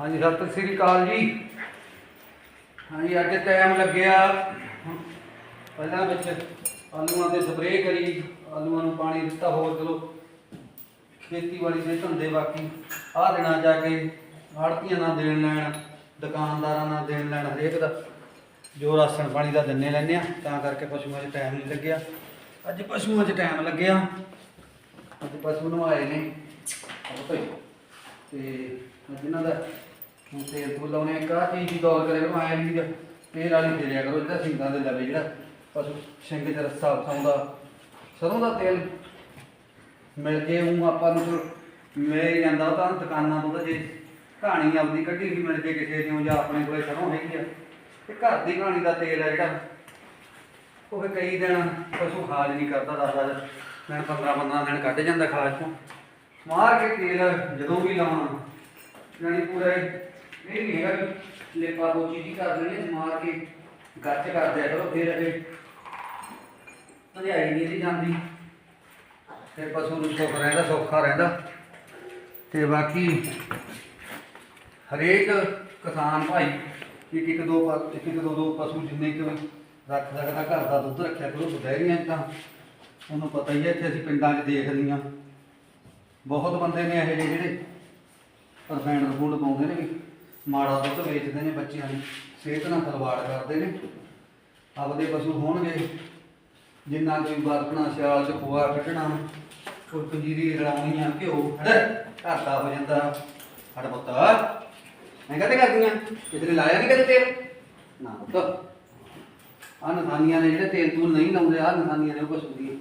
ਹਾਂਜੀ, ਸਤਿ ਸ੍ਰੀ ਅਕਾਲ ਜੀ। ਹਾਂਜੀ, ਅੱਜ ਟਾਈਮ ਲੱਗਿਆ। ਪਹਿਲਾਂ ਵਿੱਚ ਆਲੂਆਂ ਤੇ ਸਪਰੇਅ ਕਰੀ, ਆਲੂਆਂ ਨੂੰ ਪਾਣੀ ਦਿੱਤਾ ਹੋਰ ਚਲੋ। ਖੇਤੀਬਾੜੀ ਦੇ ਧੰਦੇ ਬਾਕੀ। ਆਹ ਦੇਣਾ ਜਾ ਕੇ ਆੜਤੀਆਂ ਨਾਲ ਦੇਣ ਲੈਣ, ਦੁਕਾਨਦਾਰਾਂ ਨਾਲ ਦੇਣ ਲੈਣ ਹਰੇਕ ਦਾ। ਜੋ ਰਾਸ਼ਨ ਪਾਣੀ ਦਾ ਦਿੰਨੇ ਲੈਂਦੇ ਆ, ਤਾਂ ਕਰਕੇ ਪਸ਼ੂਆਂ 'ਚ ਟਾਈਮ ਨਹੀਂ ਲੱਗਿਆ। ਅੱਜ ਪਸ਼ੂਆਂ 'ਚ ਟਾਈਮ ਲੱਗਿਆ। ਅੱਜ ਪਸ਼ੂ ਨਵਾਏ ਨੇ। ਆਹ ਤੇ ਅੱਜ ਇਹਨਾਂ ਦਾ ਹੁਣ ਤੇਲ ਤੂਲ ਲਾਉਣੇ ਇੱਕ ਆਹ ਚੀਜ਼ ਦੀ ਦੌਰ ਕਰਿਆ ਕਰੋ ਆਇਆ ਨਹੀਂ ਤੇਲ ਵਾਲੀ ਫੇਰਿਆ ਕਰੋ ਜਿਹੜਾ ਸਿੰਘਾਂ ਦੇ ਲਵੇ ਜਿਹੜਾ ਪਸ਼ੂ ਸਿੰਘ ਤੇ ਰੱਸਾ ਫਸਾਉਂਦਾ ਸਰੋਂ ਦਾ ਤੇਲ ਮਿਲ ਜੇ ਉਹ ਆਪਾਂ ਨੂੰ ਮਿਲ ਜਾਂਦਾ ਤਾਂ ਦੁਕਾਨਾਂ ਤੋਂ ਤਾਂ ਜੇ ਕਹਾਣੀ ਆਪਦੀ ਕੱਢੀ ਵੀ ਮਿਲ ਜੇ ਕਿਸੇ ਦੀ ਜਾਂ ਆਪਣੇ ਕੋਲੇ ਸਰੋਂ ਹੈਗੀ ਆ। ਤੇ ਘਰ ਦੀ ਕਹਾਣੀ ਦਾ ਤੇਲ ਹੈ ਜਿਹੜਾ, ਉਹ ਫਿਰ ਕਈ ਦਿਨ ਪਸ਼ੂ ਖਾਜ ਨਹੀਂ ਕਰਦਾ ਦੱਸਦਾ ਮੈਂ 15 15 ਦਿਨ ਕੱਢ ਜਾਂਦਾ ਖਾਜ ਤੋਂ। ਮਾਰ ਕੇ ਤੇਲ ਜਦੋਂ ਵੀ ਲਾਉਣਾ, ਯਾਨੀ ਪੂਰਾ ਇਹ ਨਹੀਂ ਹੈਗਾ। ਵੀ ਲੇਪਾ ਪੋਚੀ ਜੀ ਕਰ ਦੇਣੀ ਹੈ, ਮਾਰ ਕੇ ਗੱਚ ਕਰ ਦਿਆ ਕਰੋ ਫਿਰ ਇਹ ਧਿਆਈ ਨਹੀਂ ਇਹਦੀ ਜਾਂਦੀ। ਤੇ ਪਸ਼ੂ ਨੂੰ ਸੁੱਖ ਰਹਿੰਦਾ ਸੌਖਾ ਰਹਿੰਦਾ। ਤੇ ਬਾਕੀ ਹਰੇਕ ਕਿਸਾਨ ਭਾਈ ਇੱਕ ਇੱਕ ਦੋ ਇੱਕ ਇੱਕ ਦੋ ਦੋ ਪਸ਼ੂ ਜਿੰਨੇ ਕਿ ਰੱਖ ਸਕਦਾ ਘਰ ਦਾ ਦੁੱਧ ਰੱਖਿਆ ਕਰੋ ਡੈਰੀਆਂ ਤਾਂ ਉਹਨੂੰ ਪਤਾ ਹੀ ਹੈ ਇੱਥੇ ਅਸੀਂ ਪਿੰਡਾਂ 'ਚ ਦੇਖਦੇ ਹਾਂ। ਬਹੁਤ ਬੰਦੇ ਨੇ ਇਹੋ ਜਿਹੇ ਜਿਹੜੇ ਰਸਾਇਣ ਰਫੂਲ ਪਾਉਂਦੇ ਨੇ ਵੀ। ਮਾੜਾ ਦੁੱਧ ਵੇਚਦੇ ਨੇ ਬੱਚਿਆਂ ਨੂੰ ਸਿਹਤ ਨਾਲ ਖਲਵਾੜ ਕਰਦੇ ਨੇ। ਆਪਦੇ ਪਸ਼ੂ ਹੋਣਗੇ, ਜਿੰਨਾ ਕੋਈ ਵਰਤਣਾ ਸਿਆਲ ਚ ਖੋਆ ਕੱਢਣਾ, ਕੋਈ ਪੰਜੀਰੀ ਰਲਾਉਣੀ ਆ, ਘਿਓ ਘਰ ਦਾ ਹੋ ਜਾਂਦਾ। ਸਾਡਾ ਪੁੱਤ। ਮੈਂ ਕਹਤੇ ਕਰਦੀਆਂ ਕਿਸੇ ਲਾਇਆ ਨਹੀਂ ਕਦੇ ਤੇਲ? ਨਾ ਪੁੱਤ। ਆਹ ਨਸਾਨੀਆਂ ਨੇ ਜਿਹੜੇ ਤੇਲ ਤੂਲ ਨਹੀਂ ਲਾਉਂਦੇ, ਆਹ ਨਸਾਨੀਆਂ ਨੇ ਉਹ ਪਸ਼ੂ ਦੀ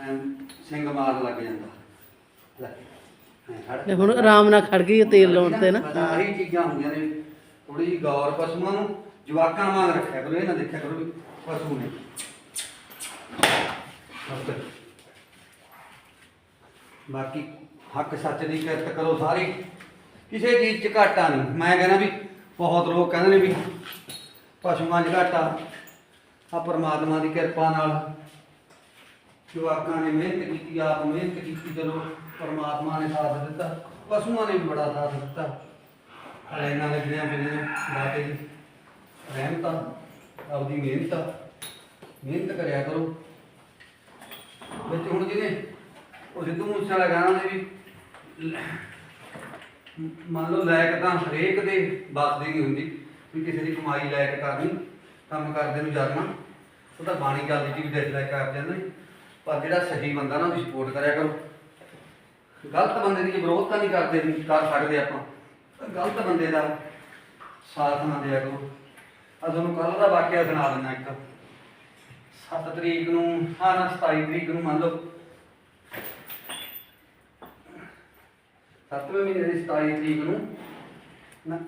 ਐਂ ਸਿੰਘ ਮਾਰ ਲੱਗ ਜਾਂਦਾ। ਲੈ। ਤੇ ਹੁਣ ਆਰਾਮ ਨਾਲ ਖੜ ਗਈ ਉਹ ਤੇਲ ਲਾਉਣ ਤੇ ਨਾ। ਬਸ ਚੀਜ਼ਾਂ ਹੁੰਦੀਆਂ ਨੇ ਥੋੜੀ ਜਿਹੀ ਗੌਰ ਪਸ਼ੂਆਂ ਨੂੰ, ਜਵਾਕਾਂ ਵਾਂਗ ਰੱਖਿਆ ਕਰੋ, ਇਹ ਨਾ ਦੇਖਿਆ ਕਰੋ ਵੀ ਪਸ਼ੂ ਨੇ। ਬਾਕੀ ਹੱਕ ਸੱਚ ਦੀ ਕਿਰਤ ਕਰੋ ਸਾਰੀ। ਕਿਸੇ ਚੀਜ਼ 'ਚ ਘਾਟਾ ਨਹੀਂ। ਮੈਂ ਕਹਿੰਦਾ ਵੀ ਬਹੁਤ ਲੋਕ ਕਹਿੰਦੇ ਨੇ ਵੀ ਪਸ਼ੂਆਂ 'ਚ ਘਾਟਾ। ਆ ਪਰਮਾਤਮਾ ਦੀ ਕਿਰਪਾ ਨਾਲ ਜਵਾਕਾਂ ਨੇ ਮਿਹਨਤ ਕੀਤੀ, ਆਪ ਮਿਹਨਤ ਕੀਤੀ, ਚਲੋ। ਪਰਮਾਤਮਾ ਨੇ ਸਾਥ ਦਿੱਤਾ, ਪਸ਼ੂਆਂ ਨੇ ਵੀ ਬੜਾ ਸਾਥ ਦਿੱਤਾ। ਹਲੇ ਇਹਨਾਂ ਲੱਗੀਆਂ ਪਈਆਂ ਬਾਤੇ ਦੀ ਰਹਿਮਤਾਂ, ਆਪਦੀ ਮਿਹਨਤ ਮਿਹਨਤ ਕਰਿਆ ਕਰੋ। ਵਿੱਚ ਹੁਣ ਜਿਹਨੇ ਉਹ ਸਿੱਧੂ ਮੂਸੇ ਵਾਲਾ ਗਾਣਾ ਨੇ ਵੀ ਮੰਨ ਲਓ ਲਾਇਕ ਤਾਂ ਹਰੇਕ ਦੇ ਬਸ ਦੀ ਨਹੀਂ ਹੁੰਦੀ, ਵੀ ਕਿਸੇ ਦੀ ਕਮਾਈ ਲਾਇਕ ਕਰਨੀ, ਕੰਮ ਕਰਦੇ ਨੂੰ ਜਾਣਾ ਉਹ ਤਾਂ ਬਾਣੀ ਚੱਲਦੀ ਜੀ, ਵੀ ਡਿਸਲਾਈਕ ਕਰ ਜਾਂਦੇ ਨੇ। ਪਰ ਜਿਹੜਾ ਸਹੀ ਬੰਦਾ ਨਾ ਉਹਦੀ ਸਪੋਰਟ ਕਰਿਆ ਕਰੋ। ਗਲਤ ਬੰਦੇ ਦੀ ਜੇ ਵਿਰੋਧ ਤਾਂ ਨਹੀਂ ਕਰਦੇ ਨਹੀਂ ਕਰ ਸਕਦੇ ਆਪਾਂ। ਪਰ ਗਲਤ ਬੰਦੇ ਦਾ ਸਾਥ ਨਾ ਦਿਆ ਕਰੋ। ਆ ਤੁਹਾਨੂੰ ਕੱਲ ਦਾ ਵਾਕਿਆ ਸੁਣਾ ਦਿੰਦਾ ਇੱਕ। 7 ਤਰੀਕ ਨੂੰ, ਹਾਂ, ਨਾ 27 ਤਰੀਕ ਨੂੰ ਮੰਨ ਲਓ। 7ਵੇਂ ਮਹੀਨੇ ਦੀ 27 ਤਰੀਕ ਨੂੰ, ਨਾ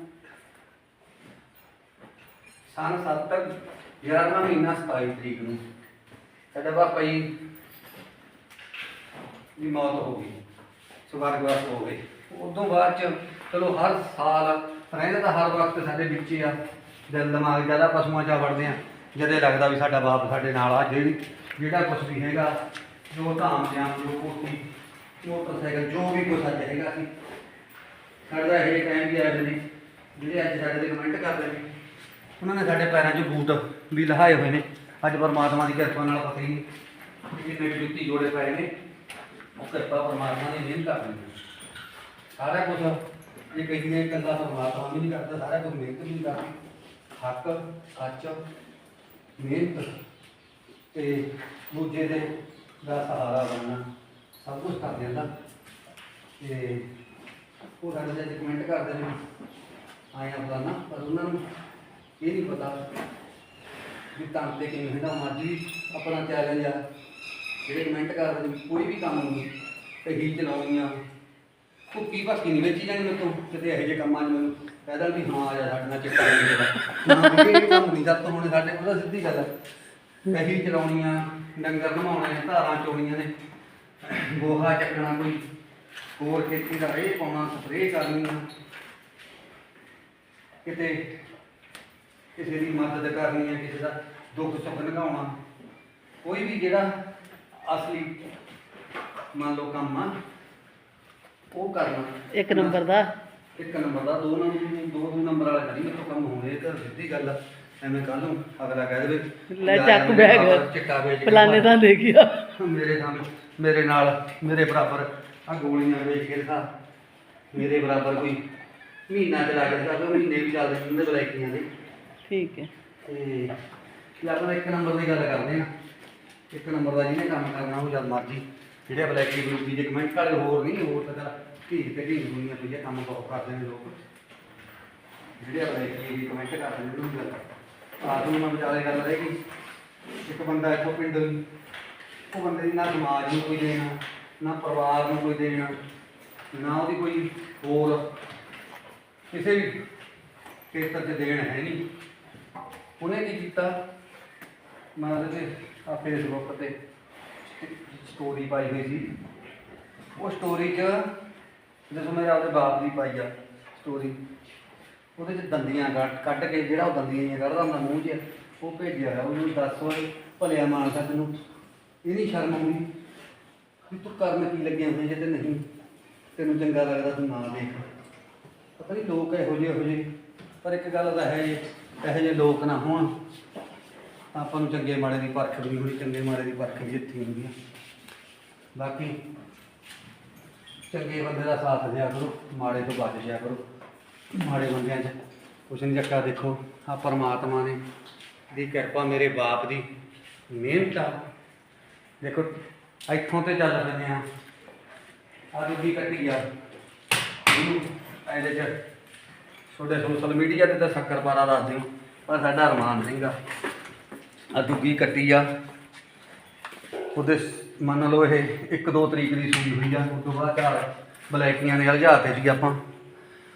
ਸਨ 7 ਤੱਕ 11ਵਾਂ ਮਹੀਨਾ 27 ਤਰੀਕ ਨੂੰ। ਸਾਡਾ ਪਾਪਾ ਜੀ ਦੀ ਮੌਤ ਹੋ ਗਈ। ਸਵਰਗਵਾਸ ਹੋ ਗਏ। ਉਦੋਂ ਬਾਅਦ ਚ ਚਲੋ ਹਰ ਸਾਲ ਰਹਿੰਦਾ ਤਾਂ ਹਰ ਵਕਤ ਸਾਡੇ ਵਿੱਚ ਹੀ ਆ। ਦਿਲ ਦਿਮਾਗ ਜ਼ਿਆਦਾ ਪਸ਼ੂਆਂ ਚ ਵੜਦੇ ਆ। ਜਦੇ ਲੱਗਦਾ ਵੀ ਸਾਡਾ ਬਾਪ ਸਾਡੇ ਨਾਲ ਆ ਜਿਹੜੀ ਜਿਹੜਾ ਕੁਝ ਵੀ ਹੈਗਾ, ਜੋ ਧਾਮ ਧਿਆਨ ਜੋ ਕੋਠੀ, ਮੋਟਰਸਾਈਕਲ, ਜੋ ਵੀ ਕੁਝ ਅੱਜ ਹੈਗਾ ਸੀ। ਸਾਡਾ ਇਹ ਟਾਈਮ ਵੀ ਆਏ ਨੇ ਜਿਹੜੇ ਅੱਜ ਸਾਡੇ ਦੇ ਕਮੈਂਟ ਕਰਦੇ ਨੇ, ਉਹਨਾਂ ਨੇ ਸਾਡੇ ਪੈਰਾਂ 'ਚ ਬੂਟ ਵੀ ਲਹਾਏ ਹੋਏ ਨੇ। ਅੱਜ ਪਰਮਾਤਮਾ ਦੀ ਕਿਰਪਾ ਨਾਲ ਪਤਾ ਹੀ ਨਹੀਂ ਕਿ ਕਿੰਨੇ ਜੁੱਤੀ ਜੋੜੇ ਪਏ ਨੇ। ਉਹ ਕਿਰਪਾ ਪਰਮਾਤਮਾ ਦੀ ਮਿਹਨਤ ਕਰਨੀ ਹੈ। ਸਾਰਾ ਕੁਝ ਇਹ ਕਹੀਏ ਕੱਲਾ ਪਰਮਾਤਮਾ ਵੀ ਨਹੀਂ ਕਰਦਾ, ਸਾਰਾ ਕੁਝ ਮਿਹਨਤ ਵੀ ਕਰਦੀ। ਹੱਕ, ਸੱਚ, ਮਿਹਨਤ ਤੇ ਦੂਜੇ ਦੇ ਦਾ ਸਹਾਰਾ ਬਣਨਾ ਸਭ ਕੁਝ ਕਰ ਦਿੰਦਾ। ਤੇ ਉਹ ਸਾਡੇ ਤੇ ਕਮੈਂਟ ਕਰਦੇ ਨੇ। ਆਇਆ ਫਲਾਣਾ ਪਰ ਉਹਨਾਂ ਨੂੰ ਇਹ ਨਹੀਂ ਪਤਾ ਵੀ ਤਾਂ ਤੇ ਕਿਵੇਂ ਹੁੰਦਾ ਮਰਜ਼ੀ ਆਪਣਾ ਚੈਲੰਜ ਆ। ਜਿਹੜੇ ਕਮੈਂਟ ਕਰਦੇ ਨੇ ਕੋਈ ਵੀ ਕੰਮ ਨੂੰ ਕਹੀ ਚਲਾਉਣੀਆਂ ਭੁੱਕੀ ਭੱਕੀ ਨਹੀਂ ਵੇਚੀ ਜਾਣੀ ਮੇਰੇ ਕਿਤੇ ਇਹੋ ਜਿਹੇ ਕੰਮਾਂ 'ਚ ਮੈਨੂੰ ਕਹਿ ਵੀ ਹਾਂ ਆ ਜਾ ਸਾਡੇ ਨਾਲ ਚਿੱਟਾ ਨਹੀਂ ਜਿਹੜਾ ਨਾ ਇਹ ਕੰਮ ਨਹੀਂ ਸਭ ਹੋਣੇ ਸਾਡੇ ਕੋਲ ਤਾਂ ਸਿੱਧੀ ਗੱਲ ਹੈ ਕਹੀ ਚਲਾਉਣੀਆਂ, ਡੰਗਰ ਨਮਾਉਣੇ, ਧਾਰਾਂ ਚੋਣੀਆਂ ਨੇ। ਗੋਹਾ ਚੱਕਣਾ ਕੋਈ, ਹੋਰ ਖੇਤੀ ਦਾ ਇਹ ਪਾਉਣਾ ਸਪਰੇਅ ਕਰਨੀ ਕਿਤੇ ਕਿਸੇ ਦੀ ਮਦਦ ਕਰਨੀ ਹੈ ਕਿਸੇ ਦਾ ਦੁੱਖ ਸੁੱਖ ਲੰਘਾਉਣਾ। ਕੋਈ ਵੀ ਜਿਹੜਾ ਅਸਲੀ ਮੰਨ ਲਓ ਕੰਮ ਆ ਉਹ ਕਰਨਾ। ਇੱਕ ਨੰਬਰ ਦਾ? ਇੱਕ ਨੰਬਰ ਦਾ ਦੋ ਨੰਬਰ ਦੋ ਦੋ ਨੰਬਰ ਵਾਲਾ ਕਰੀ ਮੇਰੇ ਕੰਮ ਹੋਣੇ ਇਹ ਤਾਂ ਸਿੱਧੀ ਗੱਲ ਆ। ਐਵੇਂ ਕੱਲ ਨੂੰ ਅਗਲਾ ਕਹਿ ਦੇਵੇ ਲੈ ਚੱਕ ਬੈਗ। ਚਿੱਟਾ ਵੇਚ ਫਲਾਣੇ ਤਾਂ ਦੇ ਗਿਆ ਮੇਰੇ ਸਾਹਮਣੇ ਮੇਰੇ ਨਾਲ ਮੇਰੇ ਬਰਾਬਰ ਆ ਗੋਲੀਆਂ ਵੇਚ ਕੇ ਦਿਖਾ ਮੇਰੇ ਬਰਾਬਰ ਕੋਈ ਮਹੀਨਾ ਚਲਾ ਕੇ ਦਿਖਾ ਕੋਈ ਮਹੀਨੇ ਵੀ ਚੱਲਦੇ ਹੁੰਦੇ ਬਲੈਕੀਆਂ ਦੇ। ਠੀਕ ਹੈ। ਤੇ ਆਪਾਂ ਇੱਕ ਨੰਬਰ ਦੀ ਗੱਲ ਕਰਦੇ ਆ ਇੱਕ ਨੰਬਰ ਦਾ ਜਿਹਨੇ ਕੰਮ ਕਰਨਾ ਉਹ ਜਦ ਮਰਜ਼ੀ। ਜਿਹੜੇ ਬਲੈਕੀ ਗਰੁੱਪ ਦੀ ਕਮੈਂਟ ਵਾਲੇ ਹੋਰ ਨਹੀਂ, ਹੋਰ ਤਾਂ ਚੱਲ ਢੀਕ ਤੇ ਢੀਕ ਦੁਨੀਆ ਪਈ ਕੰਮ ਬਹੁਤ ਕਰਦੇ ਨੇ ਲੋਕ। ਜਿਹੜੇ ਬਲੈਕੀ ਦੀ ਕਮੈਂਟ ਕਰਦੇ ਨੇ ਉਹਨੂੰ ਗੱਲ ਆਹ ਨੂੰ ਵਿਚਾਲੇ ਗੱਲ ਰਹਿ ਗਈ। ਇੱਕ ਬੰਦਾ ਇੱਥੋਂ ਪਿੰਡ ਉਹ ਬੰਦੇ ਦੀ ਨਾ ਸਮਾਜ ਨੂੰ ਕੋਈ ਦੇਣਾ, ਨਾ ਪਰਿਵਾਰ ਨੂੰ ਕੋਈ ਦੇਣਾ, ਨਾ ਉਹਦੀ ਕੋਈ ਹੋਰ ਕਿਸੇ ਵੀ ਖੇਤਰ 'ਚ ਦੇਣ ਹੈ ਨਹੀਂ। ਉਹਨੇ ਕੀ ਕੀਤਾ? ਮਤਲਬ ਉਹਦੇ ਆ ਫੇਸਬੁੱਕ ਤੇ ਸਟੋਰੀ ਪਾਈ ਹੋਈ ਸੀ। ਉਹ ਸਟੋਰੀ 'ਚ ਜਦੋਂ ਮੈਂ ਆਪਦੇ ਬਾਪ ਦੀ ਪਾਈ ਆ ਸਟੋਰੀ ਉਹਦੇ 'ਚ ਦੰਦੀਆਂ ਕੱਢ ਕੱਢ ਕੇ ਜਿਹੜਾ ਉਹ ਦੰਦੀਆਂ ਜਿਹੀਆਂ ਕੱਢਦਾ ਹੁੰਦਾ ਮੂੰਹ 'ਚ ਉਹ ਭੇਜਿਆ ਹੋਇਆ, ਉਹਨੂੰ ਦੱਸ ਓਏ, ਭਲਿਆ ਮਾਨਸਾ ਤੈਨੂੰ ਇਹ ਨਹੀਂ ਸ਼ਰਮ ਆਉਂਦੀ ਵੀ ਤੂੰ ਕਰਨ ਕੀ ਲੱਗਿਆ ਹੋਇਆ ਜੇ ਤੇ ਨਹੀਂ, ਤੈਨੂੰ ਚੰਗਾ ਲੱਗਦਾ ਤੂੰ ਨਾ ਦੇਖ। ਪਤਾ ਨਹੀਂ ਲੋਕ ਇਹੋ ਜਿਹੇ ਇਹੋ ਜਿਹੇ, ਪਰ ਇੱਕ ਗੱਲ ਤਾਂ ਹੈ ਇਹੋ ਜਿਹੇ ਲੋਕ ਨਾ ਹੋਣ। ਆਪਾਂ ਨੂੰ ਚੰਗੇ ਮਾੜੇ ਦੀ ਪਰਖ ਵੀ ਨਹੀਂ ਹੋਣੀ ਚੰਗੇ ਮਾੜੇ ਦੀ ਪਰਖ ਵੀ ਇੱਥੇ ਹੁੰਦੀ ਆ। ਬਾਕੀ ਚੰਗੇ ਬੰਦੇ ਦਾ ਸਾਥ ਦਿਆ ਕਰੋ, ਮਾੜੇ ਤੋਂ ਬਚ ਜਿਆ ਕਰੋ। ਮਾੜੇ ਬੰਦਿਆਂ 'ਚ ਕੁਛ ਨਹੀਂ ਚੱਕਾ, ਦੇਖੋ ਆ ਪਰਮਾਤਮਾ ਨੇ ਦੀ ਕਿਰਪਾ ਮੇਰੇ ਬਾਪ ਦੀ ਮਿਹਨਤ ਆ। ਦੇਖੋ, ਇੱਥੋਂ ਤੇ ਚੱਲ ਪੈਂਦੇ ਆ ਆ ਦੂਜੀ ਕੱਟੀ ਆ। ਇਹਨੂੰ ਇਹਦੇ 'ਚ ਤੁਹਾਡੇ ਸੋਸ਼ਲ ਮੀਡੀਆ ਤੇ ਤਾਂ ਸ਼ੱਕਰ ਪਾਰਾ ਦੱਸ ਦਿਓ, ਪਰ ਸਾਡਾ ਅਰਮਾਨ ਸਿੰਘ ਆ। ਆ ਦੂਜੀ ਕੱਟੀ ਆ। ਉਹਦੇ ਮੰਨ ਲਓ ਇਹ 1-2 ਤਰੀਕ ਦੀ ਸੂਈ ਹੋਈ ਆ ਉਸ ਤੋਂ ਬਾਅਦ ਘਰ ਬਲੈਕੀਆਂ ਨੇ ਹਲਜਾਤੇ ਸੀ ਆਪਾਂ।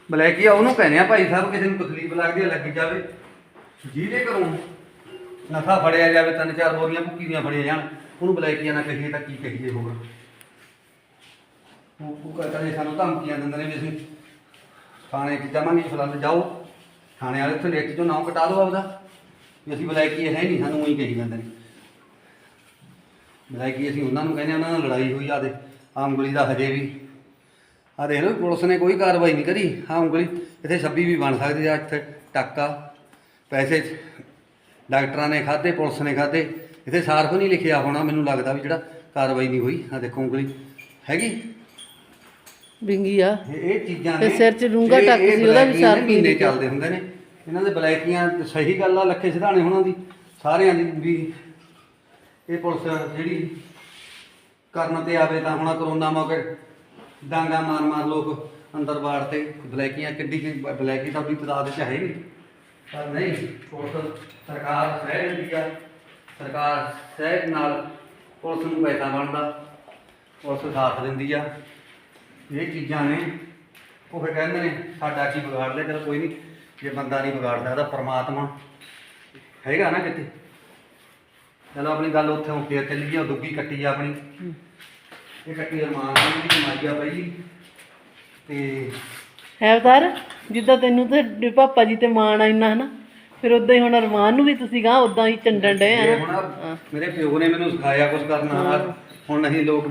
ਬਲੈਕੀਆ ਉਹਨੂੰ ਕਹਿੰਦੇ ਆ ਭਾਈ ਸਾਹਿਬ ਕਿਸੇ ਨੂੰ ਤਕਲੀਫ ਲੱਗਦੀ ਆ, ਲੱਗੀ ਜਾਵੇ। ਜਿਹਦੇ ਘਰੋਂ ਨਫਾ ਫੜਿਆ ਜਾਵੇ, ਤਿੰਨ ਚਾਰ ਬੋਰੀਆਂ ਭੁੱਕੀ ਦੀਆਂ ਫੜੀਆਂ ਜਾਣ, ਉਹਨੂੰ ਬਲੈਕੀਆਂ ਨਾ ਕਹੀਏ ਤਾਂ ਕੀ ਕਹੀਏ ਹੋਰ। ਉਹ ਉਹ ਕਹਿੰਦੇ ਸਾਨੂੰ ਧਮਕੀਆਂ ਦਿੰਦੇ ਨੇ ਵੀ ਅਸੀਂ ਥਾਣੇ 'ਚ ਜਾਵਾਂਗੇ, ਫਲਾਣੇ ਜਾਓ। ਥਾਣੇ ਵਾਲੇ ਉੱਥੇ ਲਿਖ ਚੋਂ ਨਾਮ ਕਟਾ ਦਿਓ ਆਪਦਾ। ਵੀ ਅਸੀਂ ਬਲੈਕੀ ਹੈ ਨਹੀਂ ਸਾਨੂੰ ਉਹੀ ਕਹੀ ਜਾਂਦੇ ਨੇ। ਬਲੈਕੀ ਅਸੀਂ ਉਹਨਾਂ ਨੂੰ ਕਹਿੰਦੇ ਆ, ਉਹਨਾਂ ਨਾਲ ਲੜਾਈ ਹੋਈ ਆ ਦੇ ਆਹ ਉਂਗਲੀ ਦਾ ਹਜੇ ਵੀ। ਆ ਦੇਖ ਲਓ ਪੁਲਿਸ ਨੇ ਕੋਈ ਕਾਰਵਾਈ ਨਹੀਂ ਕਰੀ। ਆਹ ਉਂਗਲੀ ਇੱਥੇ 26 ਵੀ ਬਣ ਸਕਦੀ ਆ ਇੱਥੇ ਟਾਕਾ। ਪੈਸੇ ਡਾਕਟਰਾਂ ਨੇ ਖਾਦੇ ਪੁਲਿਸ ਨੇ ਖਾਦੇ ਇੱਥੇ ਸਾਰਫ ਨਹੀਂ ਲਿਖਿਆ ਹੋਣਾ ਮੈਨੂੰ ਲੱਗਦਾ ਵੀ ਜਿਹੜਾ ਕਾਰਵਾਈ ਨਹੀਂ ਹੋਈ। ਆ ਦੇਖੋ ਉਂਗਲੀ ਹੈਗੀ? ਵਿੰਗੀ ਆ। ਇਹ ਇਹ ਚੀਜ਼ਾਂ ਤੇ ਨੇ ਸਿਰ 'ਚ ਡੂੰਘਾ ਇਹ- ਟੱਕ ਇਹ ਸੀ, ਉਹਦਾ ਵੀ ਬਲੈਕੀਆਂ ਸਾਰ ਨੇ, ਮਹੀਨੇ ਚੱਲਦੇ ਹੁੰਦੇ ਨੇ। ਇਹਨਾਂ ਦੇ ਬਲੈਕੀਆਂ ਤੇ ਸਹੀ ਗੱਲ ਆ, ਲੱਖੇ ਸਿਧਾਣੇ ਹੋਣਾ ਦੀ, ਸਾਰਿਆਂ ਦੀ ਵੀ ਇਹ ਪੁਲਿਸ ਜਿਹੜੀ ਕਰਨ ਤੇ ਆਵੇ ਤਾਂ ਹੁਣ ਕਰੋਨਾ ਮੌਕੇ ਡਾਂਗਾ ਮਾਰ ਮਾਰ ਲੋਕ ਅੰਦਰ ਬਾੜ ਤੇ ਬਲੈਕੀਆਂ, ਕਿੱਡੀ ਕਿ ਬਲੈਕੀ ਤਾਂ ਵੀ ਤਦਾਦ ਚ ਹੈ ਨਹੀਂ। ਪਰ ਨਹੀਂ, ਪੁਲਿਸ ਸਰਕਾਰ ਸਹਿ ਦਿੰਦੀ ਆ, ਸਰਕਾਰ ਸਹਿ ਨਾਲ ਪੁਲਿਸ ਨੂੰ ਪੈਸਾ ਬਣਦਾ, ਪੁਲਿਸ ਸਾਥ ਦਿੰਦੀ ਆ। ਇਹ ਚੀਜ਼ਾਂ ਨੇ, ਉਹ ਫਿਰ ਕਹਿੰਦੇ ਨੇ, ਸਾਡਾ ਕੀ ਵਿਗਾੜ ਲਿਆ, ਚਲ ਕੋਈ ਨਹੀਂ। ਜੇ ਬੰਦਾ ਨਹੀਂ ਵਿਗਾੜ ਸਕਦਾ ਪ੍ਰਮਾਤਮਾ ਹੈਗਾ ਨਾ ਕਿਤੇ। ਚਲੋ ਆਪਣੀ ਗੱਲ ਉੱਥੇ ਹੋ ਫੇਰ ਚੱਲੀ ਗਈ ਉਹ ਦੁੱਗੀ ਕੱਟੀ ਆ ਆਪਣੀ। ਇਹ ਕੱਟੀ ਅਰਮਾਨ ਦੀ ਮਾਈਆ ਪਈ ਤੇ ਹੈ ਅਵਤਾਰ ਜਿੱਦਾਂ ਤੈਨੂੰ ਤੇ ਪਾਪਾ ਜੀ ਤੇ ਮਾਣ ਆ ਇੰਨਾ ਹਨਾ? ਫਿਰ ਉਦਾਂ ਹੀ ਹੁਣ ਅਰਮਾਨ ਨੂੰ ਵੀ ਤੁਸੀਂ ਕਹਾ ਉਦਾਂ ਹੀ ਚੰਡਣ ਡਏ ਆ ਨਾ ਹੁਣ ਹਾਂ। ਮੇਰੇ ਪਿਓ ਨੇ ਮੈਨੂੰ ਸਿਖਾਇਆ ਕੁਝ ਕਰਨਾ ਹੁਣ ਨਹੀਂ ਲੋਕ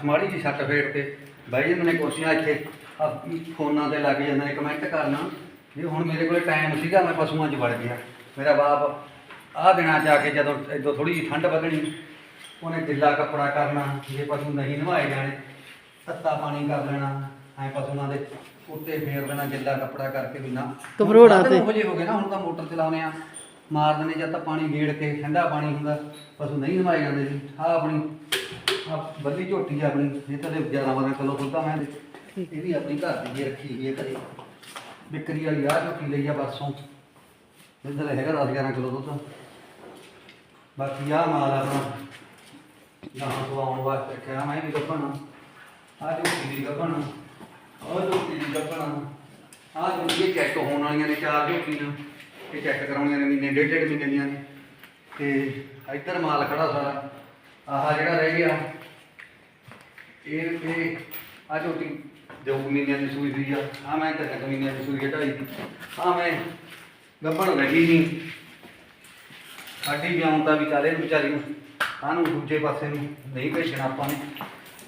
ਸਮਾੜੀ ਜੀ ਛੱਟ ਫੇਟ ਤੇ ਬਾਈ ਜਾਂਦੇ ਨੇ ਕੁਰਸੀਆਂ ਇੱਥੇ। ਆਹ ਫੋਨਾਂ ਤੇ ਲੱਗ ਜਾਂਦੇ ਨੇ ਕਮੈਂਟ ਕਰਨਾ। ਵੀ ਹੁਣ ਮੇਰੇ ਕੋਲੇ ਟਾਈਮ ਸੀਗਾ ਮੈਂ ਪਸ਼ੂਆਂ 'ਚ ਵੜ ਗਿਆ। ਮੇਰਾ ਬਾਪ ਆਹ ਦਿਨਾਂ 'ਚ ਆ ਕੇ ਜਦੋਂ ਇਦੋਂ ਥੋੜੀ ਜਿਹੀ ਠੰਡ ਵਧਣੀ ਉਹਨੇ ਗਿੱਲਾ ਕੱਪੜਾ ਕਰਨਾ ਜੇ ਪਸ਼ੂ ਨਹੀਂ ਨਵਾਏ ਜਾਣੇ ਤੱਤਾ ਪਾਣੀ ਕਰ ਲੈਣਾ ਐ ਪਸ਼ੂਆਂ ਦੇ ਉੱਤੇ ਫੇਰ ਦੇਣਾ ਗਿੱਲਾ ਕੱਪੜਾ ਕਰਕੇ ਵੀ ਨਾ। ਘਬਰੋੜਾਂ ਤੇ। ਹੋ ਜੇ ਹੋ ਗਏ ਨਾ ਹੁਣ ਤਾਂ ਮੋਟਰ ਚਲਾਉਨੇ ਆ ਮਾਰ ਦਿੰਦੇ ਜਦ ਤਾਂ ਪਾਣੀ ਗੇੜ ਕੇ ਠੰਡਾ ਪਾਣੀ ਹੁੰਦਾ ਪਸ਼ੂ ਨਹੀਂ ਨਵਾਏ ਜਾਂਦੇ ਸੀ। ਆ ਆਪਣੀ ਆ ਬੱਲੀ ਝੋਟੀ ਆ ਆਪਣੀ ਇਹ ਤਾਂ 11 12 ਕਿਲੋ ਦੁੱਧ ਆ ਮੈਂ। ਇਹ ਵੀ ਆਪਣੀ ਘਰ ਦੀ ਜੇ ਰੱਖੀ ਹੋਈ ਹੈ ਘਰੇ। ਵਿਕਰੀ ਵਾਲੀ ਆ ਝੋਟੀ ਲਈ ਆ ਬਰਸੋਂ। ਇੱਧਰ ਹੈਗਾ 10 11 ਕਿਲੋ ਦੁੱਧ। ਬਾਕੀ ਆ ਮਾਲ ਆਪਣਾ। ਗਾਹਾਂ ਤੋਂ ਆਉਣ ਵਾਸਤੇ ਰੱਖਿਆ ਮੈਂ ਵੀ ਗੱਪਣਾ ਆ ਝੋਟੀ ਦੀ ਗੱਪਣਾ ਉਹ ਝੋਟੀ ਦੀ ਗੱਪਣਾ ਆ ਜੋ ਇਹ ਚੈੱਕ ਹੋਣ ਵਾਲੀਆਂ ਨੇ ਚਾਰ ਝੋਟੀਆਂ। ਇਹ ਚੈੱਕ ਕਰਾਉਣੀਆਂ ਨੇ ਮਹੀਨੇ, ਡੇਢ ਡੇਢ ਮਹੀਨੇ ਦੀਆਂ ਨੇ। ਤੇ ਇੱਧਰ ਮਾਲ ਖੜਾ ਸਾਰਾ। ਆਹ ਜਿਹੜਾ ਰਹਿ ਗਿਆ। ਇਹ ਇਹ ਆ ਝੋਟੀ ਦੋ ਕੁ ਮਹੀਨਿਆਂ ਦੀ ਸੂਈ ਹੋਈ ਆ ਆ ਮੈਂ ਤਾਂ ਇੱਕ ਮਹੀਨਿਆਂ ਦੀ ਸੂਈ ਹਟਾਈ। ਦੀ ਆ ਮੈਂ ਗੱਭਣ ਲੱਗੀ ਨਹੀਂ ਸਾਡੀ ਵਿਆਉਂਦਾ ਵਿਚਾਰੇ ਨੂੰ, ਵਿਚਾਰੀ ਨੂੰ ਕਾਹਨੂੰ ਦੂਜੇ ਪਾਸੇ ਨੂੰ ਨਹੀਂ ਭੇਜਣਾ ਆਪਾਂ ਨੇ।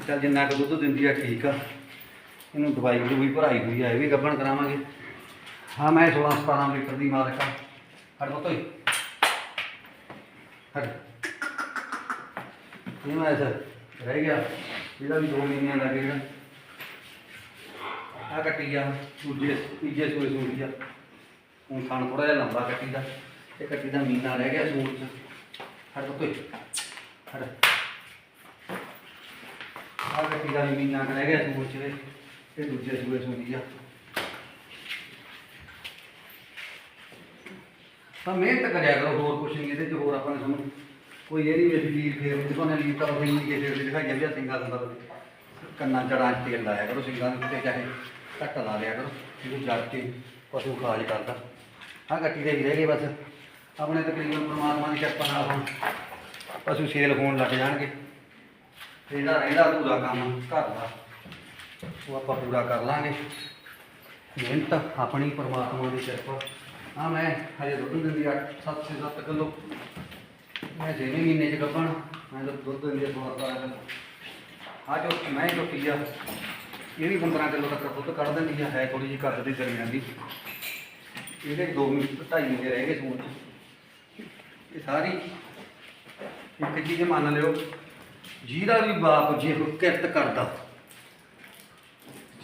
ਚੱਲ ਜਿੰਨਾ ਕੁ ਦੁੱਧ ਦਿੰਦੀ ਆ, ਠੀਕ ਆ। ਇਹਨੂੰ ਦਵਾਈ ਦੂਈ ਭਰਾਈ ਹੋਈ ਆ, ਇਹ ਵੀ ਗੱਬਣ ਕਰਾਵਾਂਗੇ। ਹਾਂ ਮੈਂ 16 17 ਲੀਟਰ ਦੀ ਮਾਲਕ ਆ। ਹਟ ਬਤੋਈ ਹਟ। ਇਹ ਮੈਂ ਸਰ ਰਹਿ ਗਿਆ। ਇਹਦਾ ਵੀ 2 ਮਹੀਨਿਆਂ ਦਾ ਜਿਹੜਾ ਆ ਕੱਟੀ ਆ ਦੂਜੇ ਤੀਜੇ ਸੂਏ ਸੂਈ ਆ। ਹੁਣ ਖਾਣ ਥੋੜਾ ਜਿਹਾ ਲੰਬਾ ਕੱਟੀ ਦਾ ਇਹ ਕੱਟੀ ਦਾ ਮਹੀਨਾ ਰਹਿ ਗਿਆ ਸੂਟ ਚ। ਹਟ ਬਤੋਈ ਹਟ। ਆ ਕੱਟੀ ਦਾ ਵੀ ਰਹਿ ਗਿਆ ਸੂਟ ਚ ਇਹ। ਦੂਜੇ ਸੂਏ ਸੂਈ ਆ। ਤਾਂ ਮਿਹਨਤ ਕਰਿਆ ਕਰੋ, ਹੋਰ ਕੁਛ ਨਹੀਂ, ਇਹਦੇ ਚ ਹੋਰ ਆਪਾਂ ਨੇ ਤੁਹਾਨੂੰ ਕੋਈ ਇਹ ਨਹੀਂ ਵੀ ਲੀਰ ਫੇਰ ਜਿਹਦੇ ਲੀਰ ਤਾਂ ਉਹ ਨਹੀਂ ਕਿਸੇ ਦੇ ਦਿਖਾਈ ਜਾਂਦੀ ਆ ਸਿੰਗਾਂ ਦਾ ਕੰਨਾਂ ਚੜਾਂ ਤੇਲ ਲਾਇਆ ਕਰੋ, ਸਿੰਗਾਂ ਦੇ ਉੱਤੇ ਚਾਹੇ ਘੱਟ ਲਾ ਲਿਆ ਕਰੋ ਜਿਹਨੂੰ ਜੜ ਕੇ ਪਸ਼ੂ ਖਾਜ ਕਰਦਾ। ਆਹ ਗੱਟੀ ਦੇ ਵੀ ਰਹਿ ਗਏ ਬਸ। ਆਪਣੇ ਤਕਰੀਬਨ ਪ੍ਰਮਾਤਮਾ ਦੀ ਕਿਰਪਾ ਨਾਲ ਹੁਣ ਪਸ਼ੂ ਸੇਲ ਹੋਣ ਲੱਗ ਜਾਣਗੇ। ਤੇ ਜਿਹੜਾ ਰਹਿੰਦਾ ਪੂਰਾ ਕੰਮ, ਘਰ ਦਾ। ਉਹ ਆਪਾਂ ਪੂਰਾ ਕਰ ਲਾਂਗੇ। ਮਿਹਨਤ, ਆਪਣੀ ਪ੍ਰਮਾਤਮਾ ਦੀ ਕਿਰਪਾ। ਹਾਂ ਮੈਂ ਹਜੇ ਦੁੱਧ ਦਿੰਦੀ ਆ 7 ਸੇ 7 ਕਿਲੋ। ਮੈਂ ਛੇਵੇਂ ਮਹੀਨੇ ਚ ਗੱਭਣ, ਮੈਂ ਤਾਂ ਦੁੱਧ ਦਿੰਦੀ ਆ 16 17 ਕਿਲੋ ਆ ਜੋ ਮੈਂ ਜੋ ਪੀਆ। ਇਹ ਵੀ 15 ਕਿਲੋ ਤੱਕ ਦੁੱਧ ਕੱਢ ਦਿੰਦੀ ਆ, ਹੈ ਥੋੜੀ ਜਿਹੀ ਘੱਟ ਦੀ ਦਰਮਿਆਨ ਦੀ ਇਹਦੇ 2 ਮਿੰਟ 2.5 ਮਹੀਨੇ ਰਹਿ ਗਏ ਸੂਣ ਇਹ ਸਾਰੀ ਇੱਕ ਚੀਜ਼ ਮੰਨ ਲਿਓ, ਜਿਹਦਾ ਵੀ ਬਾਪ ਜੇ ਕਿਰਤ ਕਰਦਾ,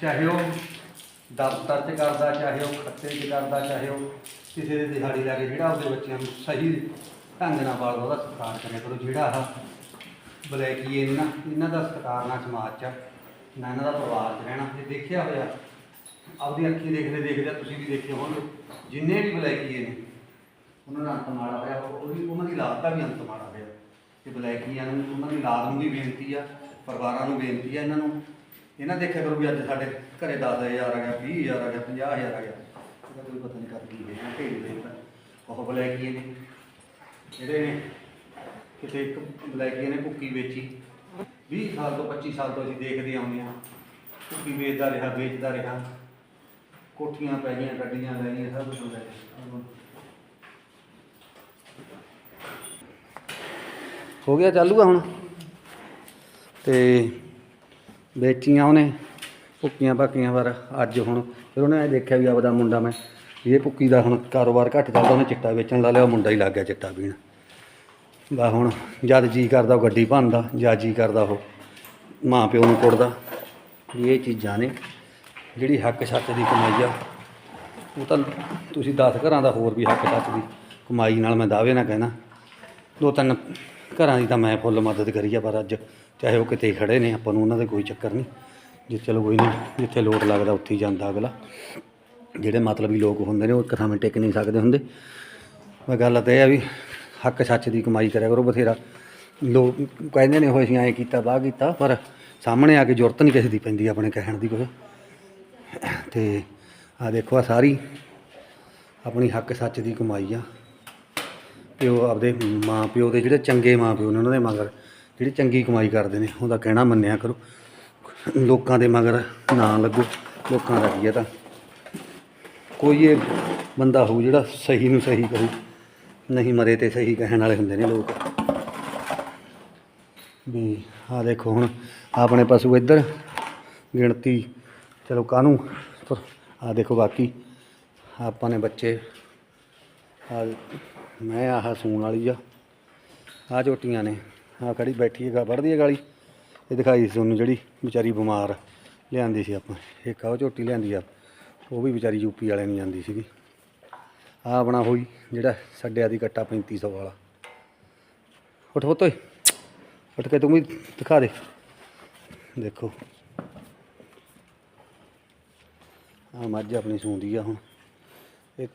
ਚਾਹੇ ਉਹ ਦਫ਼ਤਰ 'ਚ ਕਰਦਾ, ਚਾਹੇ ਉਹ ਖੱਤੇ 'ਚ ਕਰਦਾ, ਚਾਹੇ ਉਹ ਕਿਸੇ ਦੇ ਦਿਹਾੜੀ ਲਾ ਕੇ ਜਿਹੜਾ ਉਹਦੇ ਬੱਚਿਆਂ ਨੂੰ ਸਹੀ ਢੰਗ ਨਾਲ ਪਾਲਦਾ ਉਹਦਾ ਸਤਿਕਾਰ ਕਰਿਆ ਕਰੋ। ਜਿਹੜਾ ਆਹ ਬਲੈਕੀਏ ਨਾ ਇਹਨਾਂ ਦਾ ਸਤਿਕਾਰ ਨਾ ਸਮਾਜ 'ਚ ਨਾ ਇਹਨਾਂ ਦਾ ਪਰਿਵਾਰ 'ਚ ਰਹਿਣਾ ਇਹ ਦੇਖਿਆ ਹੋਇਆ। ਆਪਦੀ ਅੱਖੀ ਦੇਖਦੇ ਦੇਖਦੇ ਤੁਸੀਂ ਵੀ ਦੇਖੇ ਹੋਣਗੇ। ਜਿੰਨੇ ਵੀ ਬਲੈਕੀਏ ਨੇ, ਉਹਨਾਂ ਦਾ ਅੰਤ ਮਾੜਾ ਹੋਇਆ। ਉਹ- ਉਹਦੀ, ਉਹਨਾਂ ਦੀ ਲਾਤ ਦਾ ਵੀ ਅੰਤ ਮਾੜਾ ਹੋਇਆ। ਤੇ ਬਲੈਕੀਆਂ ਨੂੰ, ਉਹਨਾਂ ਦੀ ਲਾਤ ਨੂੰ ਵੀ ਬੇਨਤੀ ਆ, ਪਰਿਵਾਰਾਂ ਨੂੰ ਬੇਨਤੀ ਆ ਇਹਨਾਂ ਨੂੰ। ਇਹਨਾਂ ਦੇਖਿਆ ਕਰੋ ਵੀ ਅੱਜ ਸਾਡੇ ਘਰੇ 10000 ਆ ਗਿਆ 20000 ਆ ਗਿਆ 50000 ਆ ਗਿਆ। ਇਹਦਾ ਕੋਈ ਪਤਾ ਨਹੀਂ ਕਰਦੀ ਕੀ ਹੈ ਢੇੜ ਦੇ ਤਾਂ ਉਹ ਬਲੈਕੀਏ ਨੇ। ਜਿਹੜੇ ਨੇ, ਕਿਤੇ ਇੱਕ ਬਲੈਕੀਏ ਨੇ ਭੁੱਕੀ ਵੇਚੀ। 20 ਸਾਲ ਤੋਂ 25 ਸਾਲ ਤੋਂ ਅਸੀਂ ਦੇਖਦੇ ਆਉਂਦੇ ਹਾਂ ਭੁੱਕੀ ਵੇਚਦਾ ਰਿਹਾ ਵੇਚਦਾ ਰਿਹਾ। ਕੋਠੀਆਂ ਪੈ ਗਈਆਂ, ਗੱਡੀਆਂ ਲੈ ਗਈਆਂ, ਸਭ ਕੁਝ ਹੋ ਗਿਆ ਹੋ ਗਿਆ ਚਾਲੂ ਆ ਹੁਣ? ਤੇ ਵੇਚੀਆਂ ਉਹਨੇ, ਭੁੱਕੀਆਂ ਭਾਕੀਆਂ ਪਰ ਅੱਜ ਹੁਣ। ਫਿਰ ਉਹਨੇ ਇਹ ਦੇਖਿਆ ਵੀ ਆਪਦਾ ਮੁੰਡਾ ਮੈਂ, ਵੀ ਇਹ ਭੁੱਕੀ ਦਾ ਹੁਣ ਕਾਰੋਬਾਰ ਘੱਟ ਚੱਲਦਾ, ਉਹਨੇ ਚਿੱਟਾ ਵੇਚਣ ਲਾ ਲਿਆ, ਉਹ ਮੁੰਡਾ ਹੀ ਲੱਗ ਗਿਆ ਚਿੱਟਾ ਪੀਣ। ਬਾ ਹੁਣ ਜਦ ਜੀ ਕਰਦਾ ਉਹ ਗੱਡੀ ਭੰਨਦਾ, ਜਾਂ ਜੀ ਕਰਦਾ ਉਹ ਮਾਂ ਪਿਓ ਨੂੰ ਕੁੱਟਦਾ। ਵੀ ਇਹ ਚੀਜ਼ਾਂ ਨੇ ਜਿਹੜੀ ਹੱਕ ਸੱਚ ਦੀ ਕਮਾਈ ਆ। ਉਹ ਤਾਂ ਤੁਸੀਂ 10 ਘਰਾਂ ਦਾ ਹੋਰ ਵੀ ਹੱਕ ਸੱਚ ਦੀ ਕਮਾਈ ਨਾਲ ਮੈਂ ਦਾਅਵੇ ਨਾ ਕਹਿਣਾ। ਦੋ ਤਿੰਨ ਘਰਾਂ ਦੀ ਤਾਂ ਮੈਂ ਫੁੱਲ ਮਦਦ ਕਰੀ ਆ, ਪਰ ਅੱਜ ਚਾਹੇ ਉਹ ਕਿਤੇ ਖੜੇ ਨੇ, ਆਪਾਂ ਨੂੰ ਉਹਨਾਂ ਦੇ ਕੋਈ ਚੱਕਰ ਨਹੀਂ। ਜੇ ਚਲੋ ਕੋਈ ਨਹੀਂ, ਜਿੱਥੇ ਲੋਟ ਲੱਗਦਾ ਉੱਥੇ ਹੀ ਜਾਂਦਾ ਅਗਲਾ। ਜਿਹੜੇ ਮਤਲਬੀ ਲੋਕ ਹੁੰਦੇ ਨੇ, ਉਹ ਇੱਕ ਥਾਂ ਟਿਕ ਨਹੀਂ ਸਕਦੇ ਹੁੰਦੇ। ਮੈਂ ਗੱਲ ਤਾਂ ਇਹ ਆ ਵੀ ਹੱਕ ਸੱਚ ਦੀ ਕਮਾਈ ਕਰਿਆ ਕਰੋ ਬਥੇਰਾ। ਲੋਕ ਕਹਿੰਦੇ ਨੇ ਉਹ ਅਸੀਂ ਐਂ ਕੀਤਾ, ਬਾਹ ਕੀਤਾ, ਪਰ ਸਾਹਮਣੇ ਆ ਕੇ ਜ਼ਰੂਰਤ ਨਹੀਂ ਕਿਸੇ ਦੀ ਪੈਂਦੀ ਆਪਣੇ ਕਹਿਣ ਦੀ ਕੁਛ ਤੇ ਆ ਦੇਖੋ ਆ ਸਾਰੀ ਆਪਣੀ ਹੱਕ ਸੱਚ ਦੀ ਕਮਾਈ ਆ। ਪਿਓ ਆਪਦੇ ਮਾਂ ਪਿਓ ਦੇ ਜਿਹੜੇ ਚੰਗੇ ਮਾਂ ਪਿਓ ਨੇ ਉਹਨਾਂ ਦੇ ਮਗਰ, ਜਿਹੜੀ ਚੰਗੀ ਕਮਾਈ ਕਰਦੇ ਨੇ, ਉਹਦਾ ਕਹਿਣਾ ਮੰਨਿਆ ਕਰੋ। ਲੋਕਾਂ ਦੇ ਮਗਰ ਨਾ ਲੱਗੋ, ਲੋਕਾਂ ਦਾ ਕੀ ਹੈ ਤਾਂ। ਕੋਈ ਇਹ ਬੰਦਾ ਹੋਊ ਜਿਹੜਾ ਸਹੀ ਨੂੰ ਸਹੀ ਕਰੂ। ਨਹੀਂ ਮਰੇ ਤੇ ਸਹੀ ਕਹਿਣ ਵਾਲੇ ਹੁੰਦੇ ਨੇ ਲੋਕ। ਵੀ ਆ ਦੇਖੋ ਹੁਣ, ਆਪਣੇ ਪਸ਼ੂ ਇੱਧਰ, ਗਿਣਤੀ, ਚਲੋ ਕਾਹਨੂੰ ਆ ਦੇਖੋ ਬਾਕੀ, ਆਪਾਂ ਨੇ ਬੱਚੇ ਆ ਮੈਂ ਆਹ ਸੂਣ ਵਾਲੀ ਆ ਆ ਝੋਟੀਆਂ ਨੇ ਆ ਖੜੀ ਬੈਠੀ ਹੈ ਵੜਦੀ ਹੈ ਗਾਲੀ, ਇਹ ਦਿਖਾਈ ਸੀ ਤੁਹਾਨੂੰ ਜਿਹੜੀ ਵਿਚਾਰੀ ਬਿਮਾਰ ਲਿਆਂਦੀ ਸੀ ਆਪਾਂ, ਇੱਕ ਆਹ ਉਹ ਝੋਟੀ ਲਿਆਂਦੀ ਆ, ਉਹ ਵੀ ਵਿਚਾਰੀ ਯੂਪੀ ਵਾਲਿਆਂ ਨੂੰ ਜਾਂਦੀ ਸੀਗੀ। ਆ ਆਪਣਾ ਹੋਈ, ਜਿਹੜਾ ਛੱਡਿਆ ਦੀ ਕੱਟਾ 3500 ਵਾਲਾ। ਉੱਠ ਪੁੱਤ ਉੱਠ ਕੇ ਤੂੰ ਵੀ ਦਿਖਾ ਦੇ। ਦੇਖੋ। ਆ ਮੱਝ ਆਪਣੀ ਸੂੰਦੀ ਆ ਹੁਣ। ਇਹ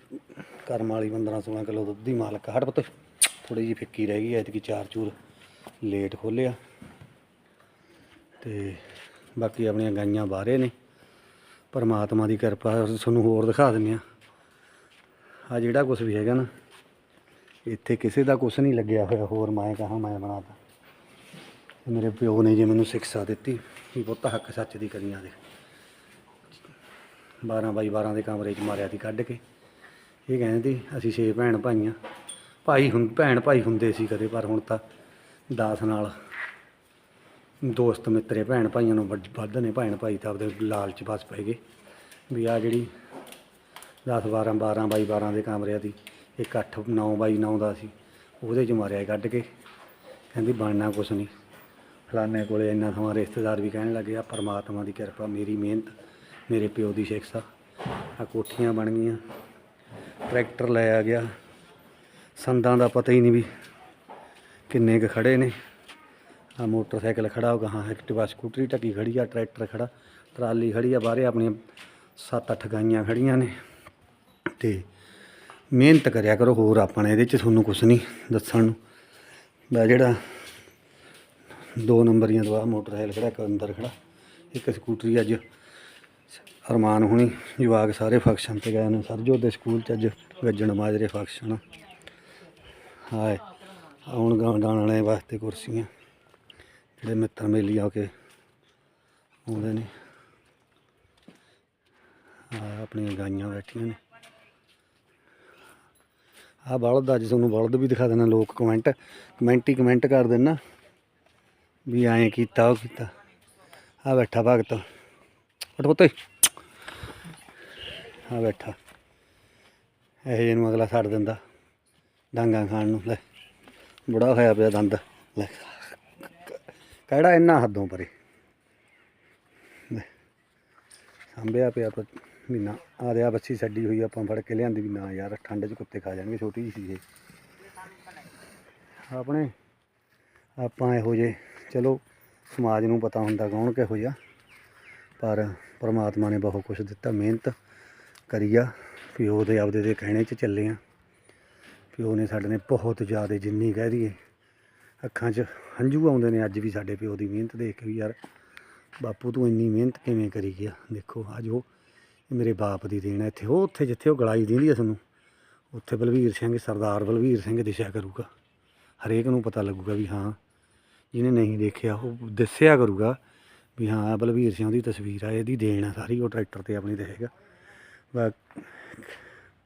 ਕਰਮ ਵਾਲੀ 15 16 ਕਿਲੋ ਦੁੱਧ ਦੀ ਮਾਲਕ ਆ। ਹਟ ਪੁੱਤ ਥੋੜੀ ਜਿਹੀ ਫਿੱਕੀ ਰਹਿ ਗਈ ਐਤਕੀ ਚਾਰ ਚੂਰ ਲੇਟ ਖੋਲਿਆ ਤੇ ਬਾਕੀ ਆਪਣੀਆਂ ਗਾਈਆਂ ਬਾਹਰੇ ਨੇ। ਪਰਮਾਤਮਾ ਦੀ ਕਿਰਪਾ, ਤੁਹਾਨੂੰ ਹੋਰ ਦਿਖਾ ਦਿੰਦੇ ਆ। ਆ ਜਿਹੜਾ ਕੁਝ ਵੀ ਹੈਗਾ ਨਾ, ਇੱਥੇ ਕਿਸੇ ਦਾ ਕੁਝ ਨਹੀਂ ਲੱਗਿਆ ਹੋਇਆ, ਹੋਰ ਮੈਂ ਕਹਾਂ ਮੈਂ ਬਣਾਤਾ। ਮੇਰੇ ਪਿਓ ਨੇ ਜੇ ਮੈਨੂੰ ਸਿੱਖਿਆ ਦਿੱਤੀ, ਵੀ ਪੁੱਤ ਹੱਕ ਸੱਚ ਦੀ ਕਰੀਆਂ ਦੇ। 12 ਬਾਈ 12 ਦੇ ਕਮਰੇ 'ਚ ਮਾਰਿਆ ਸੀ ਕੱਢ ਕੇ। ਇਹ ਕਹਿੰਦੇ, ਅਸੀਂ ਛੇ ਭੈਣ ਭਾਈਆਂ। ਭਾਈ ਹੁਣ ਭੈਣ ਭਾਈ ਹੁੰਦੇ ਸੀ ਕਦੇ, ਪਰ ਹੁਣ ਤਾਂ ਦਾਸ ਨਾਲ ਦੋਸਤ ਮਿੱਤਰੇ ਭੈਣ ਭਾਈਆਂ ਨੂੰ ਵੱਧ ਵੱਧ ਨੇ। ਭੈਣ ਭਾਈ ਤਾਂ ਆਪਦੇ ਲਾਲਚ ਬਸ ਪੈ ਗਏ। ਵੀ ਆ ਜਿਹੜੀ 10 12 12 ਬਾਈ 12 ਦੇ ਕਮਰਿਆਂ ਦੀ ਇੱਕ 8 9 ਬਾਈ 9 ਦਾ ਸੀ। ਉਹਦੇ ਚ ਮਾਰਿਆ ਕੱਢ ਕੇ। ਕਹਿੰਦੀ ਬਣਨਾ ਕੁਛ ਨਹੀਂ ਫਲਾਣੇ ਕੋਲੇ ਇੰਨਾ ਸਮਾਂ ਰਿਸ਼ਤੇਦਾਰ ਵੀ ਕਹਿਣ ਲੱਗੇ ਆ ਪਰਮਾਤਮਾ ਦੀ ਕਿਰਪਾ, ਮੇਰੀ ਮਿਹਨਤ, ਮੇਰੇ ਪਿਓ ਦੀ ਸਿੱਖਿਆ ਆ ਕੋਠੀਆਂ ਬਣ ਗਈਆਂ। ਟਰੈਕਟਰ ਲੈ ਆ ਗਿਆ। ਸੰਦਾਂ ਦਾ ਪਤਾ ਹੀ ਨਹੀਂ ਵੀ ਕਿੰਨੇ ਕੁ ਖੜੇ ਨੇ। ਆ ਮੋਟਰਸਾਈਕਲ ਖੜਾ ਹੋਗਾ ਹਾਂ, ਐਕਟਿਵਾ, ਸਕੂਟਰੀ ਟੱਕੀ ਖੜੀ ਆ, ਟਰੈਕਟਰ ਖੜਾ, ਟਰਾਲੀ ਖੜੀ ਆ, ਬਾਹਰੇ ਆਪਣੀਆਂ 7-8 ਗਾਈਆਂ ਖੜੀਆਂ ਨੇ। ਤੇ ਮਿਹਨਤ ਕਰਿਆ ਕਰੋ, ਹੋਰ ਆਪਾਂ ਨੇ ਇਹਦੇ ਚ ਤੁਹਾਨੂੰ ਕੁਝ ਨਹੀਂ ਦੱਸਣ ਨੂੰ। ਬਾ ਜਿਹੜਾ ਦੋ ਨੰਬਰ ਨੰਬਰੀਆਂ ਦਵਾ ਮੋਟਰਸਾਈਕਲ ਖੜਾ, ਇੱਕ ਅੰਦਰ ਖੜਾ, ਇੱਕ ਸਕੂਟਰੀ ਅੱਜ ਅਰਮਾਨ ਹੁਣੀ ਜਵਾਕ ਸਾਰੇ ਫੰਕਸ਼ਨ ਤੇ ਗਏ ਨੇ ਸਰਜੋਤ ਦੇ ਸਕੂਲ ਚ ਅੱਜ ਗੱਜਣ ਮਾਜਰੇ ਫੰਕਸ਼ਨ ਹਾਏ, ਆਉਣ ਗਾਉਣ ਵਾਲੇ ਵਾਸਤੇ ਕੁਰਸੀਆਂ, ਜਿਹੜੇ ਮਿੱਤਰ ਮੇਲੀ ਆ ਕੇ ਆਉਂਦੇ ਨੇ। ਆਪਣੀਆਂ ਗਾਈਆਂ ਬੈਠੀਆਂ ਨੇ। ਆ ਬਲਦ ਅੱਜ ਤੁਹਾਨੂੰ ਬਲਦ ਵੀ ਦਿਖਾ ਦੇਣਾ, ਲੋਕ ਕਮੈਂਟ ਕਮੈਂਟ ਹੀ ਕਮੈਂਟ ਕਰ ਦੇਣਾ ਵੀ ਐਂ ਕੀਤਾ, ਉਹ ਕੀਤਾ। ਆ ਬੈਠਾ ਭਗਤ। ਉੱਠ ਪੁੱਤੇ ਆ ਬੈਠਾ। ਇਹ ਜਿਹਨੂੰ ਅਗਲਾ ਛੱਡ ਦਿੰਦਾ, ਡਾਂਗਾ ਖਾਣ ਨੂੰ, ਲੈ। ਬੁੜਾ ਹੋਇਆ ਪਿਆ ਦੰਦ, ਲੈ। ਕਿਹੜਾ ਇੰਨਾ ਹੱਦੋਂ ਪਰੇ? ਲੈ। ਸੰਭਿਆ ਪਿਆ ਵੀ ਨਾ ਆ ਰਿਹਾ ਬੱਚੀ ਛੱਡੀ ਹੋਈ ਆਪਾਂ ਫੜ ਕੇ ਲਿਆਂਦੀ ਵੀ ਨਾ ਯਾਰ, ਠੰਡ 'ਚ ਕੁੱਤੇ ਖਾ ਜਾਣਗੇ, ਛੋਟੀ ਜਿਹੀ ਸੀ ਇਹ। ਆਪਣੇ, ਆਪਾਂ ਇਹੋ ਜੇ ਚਲੋ, ਸਮਾਜ ਨੂੰ ਪਤਾ ਹੁੰਦਾ ਕੌਣ ਕਿਹੋ ਜਿਹਾ, ਪਰ ਪ੍ਰਮਾਤਮਾ ਨੇ ਬਹੁਤ ਕੁਝ ਦਿੱਤਾ, ਮਿਹਨਤ ਕਰੀ ਆ ਪਿਓ ਦੇ ਆਪਦੇ ਦੇ ਕਹਿਣੇ 'ਚ ਚੱਲੇ ਆ ਪਿਓ ਨੇ ਸਾਡੇ ਨੇ ਬਹੁਤ ਜ਼ਿਆਦਾ ਜਿੰਨੀ ਕਹਿ ਦਈਏ, ਅੱਖਾਂ 'ਚ ਹੰਝੂ ਆਉਂਦੇ ਨੇ, ਅੱਜ ਵੀ ਸਾਡੇ ਪਿਓ ਦੀ ਮਿਹਨਤ ਦੇਖ ਕੇ ਵੀ ਯਾਰ, ਬਾਪੂ ਤੂੰ ਇੰਨੀ ਮਿਹਨਤ ਕਿਵੇਂ ਕਰੀ ਗਿਆ, ਦੇਖੋ, ਅੱਜ ਉਹ ਇਹ ਮੇਰੇ ਬਾਪ ਦੀ ਦੇਣ ਹੈ ਇੱਥੇ। ਉਹ ਉੱਥੇ ਜਿੱਥੇ ਉਹ ਗਲਾਈ ਦਿੰਦੀ ਆ ਸਾਨੂੰ ਉੱਥੇ ਬਲਵੀਰ ਸਿੰਘ, ਸਰਦਾਰ ਬਲਵੀਰ ਸਿੰਘ ਦਿਸਿਆ ਕਰੂਗਾ। ਹਰੇਕ ਨੂੰ ਪਤਾ ਲੱਗੂਗਾ ਵੀ ਹਾਂ, ਜਿਹਨੇ ਨਹੀਂ ਦੇਖਿਆ ਉਹ ਦੱਸਿਆ ਕਰੂਗਾ ਵੀ ਹਾਂ, ਆਹ ਬਲਵੀਰ ਸਿੰਘ ਦੀ ਤਸਵੀਰ ਆ, ਇਹਦੀ ਦੇਣ ਆ ਸਾਰੀ, ਉਹ ਟਰੈਕਟਰ ਤੇ ਆਪਣੀ ਤੇ ਬਾ,